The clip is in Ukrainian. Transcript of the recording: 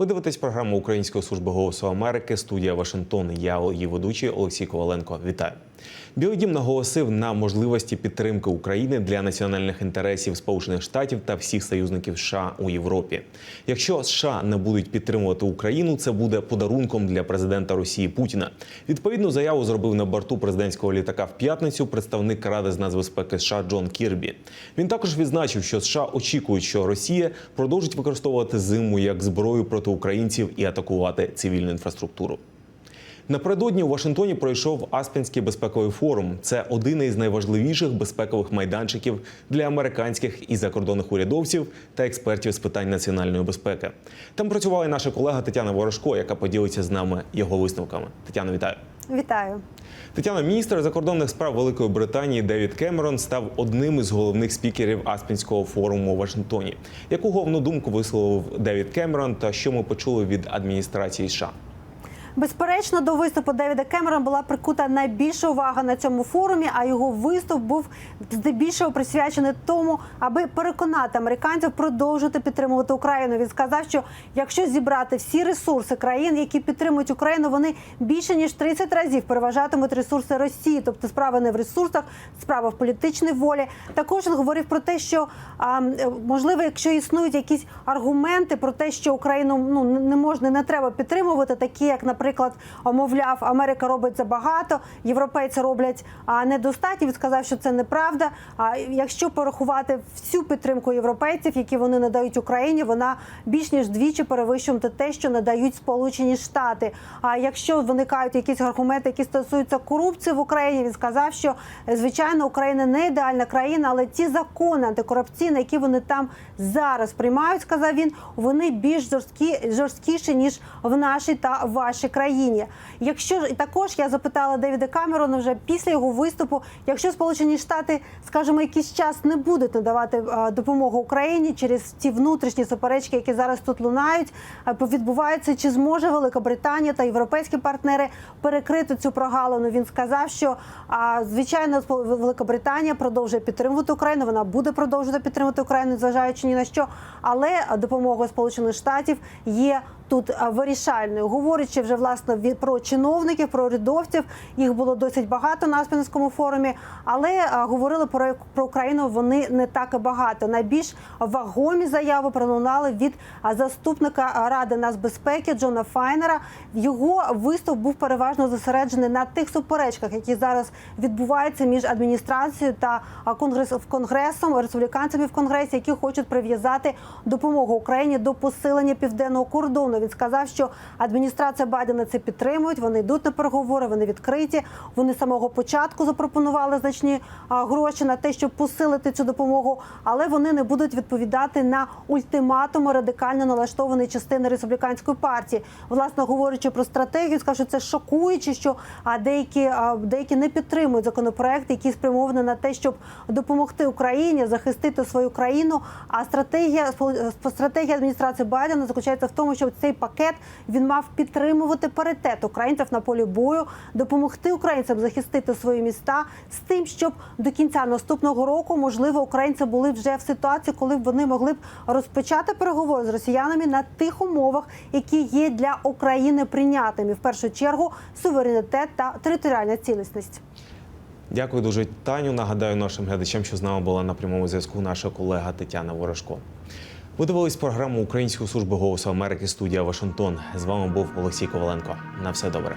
Ви дивитесь програму Української служби голосу Америки, студія Вашингтон. Я її ведучий Олексій Коваленко. Вітаю. Білий дім наголосив на можливості підтримки України для національних інтересів Сполучених Штатів та всіх союзників США у Європі. Якщо США не будуть підтримувати Україну, це буде подарунком для президента Росії Путіна. Відповідну заяву зробив на борту президентського літака в п'ятницю представник Ради з нацбезпеки США Джон Кірбі. Він також відзначив, що США очікують, що Росія продовжить використовувати зиму як зброю проти українців і атакувати цивільну інфраструктуру. Напередодні у Вашингтоні пройшов Аспенський безпековий форум. Це один із найважливіших безпекових майданчиків для американських і закордонних урядовців та експертів з питань національної безпеки. Там працювала і наша колега Тетяна Ворожко, яка поділиться з нами його висновками. Тетяна, вітаю. Вітаю. Тетяна, міністр закордонних справ Великої Британії Девід Кемерон став одним із головних спікерів Аспенського форуму у Вашингтоні. Яку головну думку висловив Девід Кемерон та що ми почули від адміністрації США? Безперечно, до виступу Девіда Кемерона була прикута найбільша увага на цьому форумі, а його виступ був здебільшого присвячений тому, аби переконати американців продовжити підтримувати Україну. Він сказав, що якщо зібрати всі ресурси країн, які підтримують Україну, вони більше ніж 30 разів переважатимуть ресурси Росії. Тобто справа не в ресурсах, справа в політичній волі. Також він говорив про те, що а, можливо, якщо існують якісь аргументи про те, що Україну ну не можна, не треба підтримувати, такі як, наприклад, мовляв, Америка робить забагато, європейці роблять а, недостатньо. Він сказав, що це неправда. А якщо порахувати всю підтримку європейців, які вони надають Україні, вона більш ніж двічі перевищує те, що надають Сполучені Штати. А якщо виникають якісь аргументи, які стосуються корупції в Україні, він сказав, що звичайно Україна не ідеальна країна, але ті закони антикорупційні, які вони там зараз приймають, сказав він, вони більш жорсткі жорсткіші ніж в нашій та вашій країні. Якщо і також я запитала Девіда Камерона вже після його виступу, якщо Сполучені Штати, скажімо, якийсь час не будуть надавати е, допомогу Україні через ті внутрішні суперечки, які зараз тут лунають, е, відбуваються, чи зможе Велика Британія та європейські партнери перекрити цю прогалину? Він сказав, що звичайно Велика Британія продовжує підтримувати Україну. Вона буде продовжувати підтримувати Україну, зважаючи ні на що, але допомога Сполучених Штатів є тут вирішальною. Говорячи вже власне про чиновників, про урядовців, їх було досить багато на Аспенському форумі, але говорили про, про Україну вони не так багато. Найбільш вагомі заяви пролунали від заступника Ради нацбезпеки Джона Файнера. Його виступ був переважно зосереджений на тих суперечках, які зараз відбуваються між адміністрацією та конгрес конгресом, республіканцями в конгресі, які хочуть прив'язати допомогу Україні до посилення південного кордону. Він сказав, що адміністрація Байдена це підтримують. Вони йдуть на переговори, вони відкриті. Вони з самого початку запропонували значні гроші на те, щоб посилити цю допомогу, але вони не будуть відповідати на ультиматуми радикально налаштованої частини республіканської партії. Власне говорячи про стратегію, скажу, це шокуюче, що деякі деякі не підтримують законопроект, який спрямований на те, щоб допомогти Україні захистити свою країну. А стратегія стратегія адміністрації Байдена заключається в тому, що цей пакет він мав підтримувати паритет українців на полі бою, допомогти українцям захистити свої міста з тим, щоб до кінця наступного року можливо українці були вже в ситуації, коли б вони могли б розпочати переговори з росіянами на тих умовах, які є для України прийнятими в першу чергу суверенітет та територіальна цілісність. Дякую дуже, Таню. Нагадаю нашим глядачам, що з нами була на прямому зв'язку наша колега Тетяна Ворожко. Ви дивились програму Української служби голосу Америки студія Вашингтон. З вами був Олексій Коваленко. На все добре.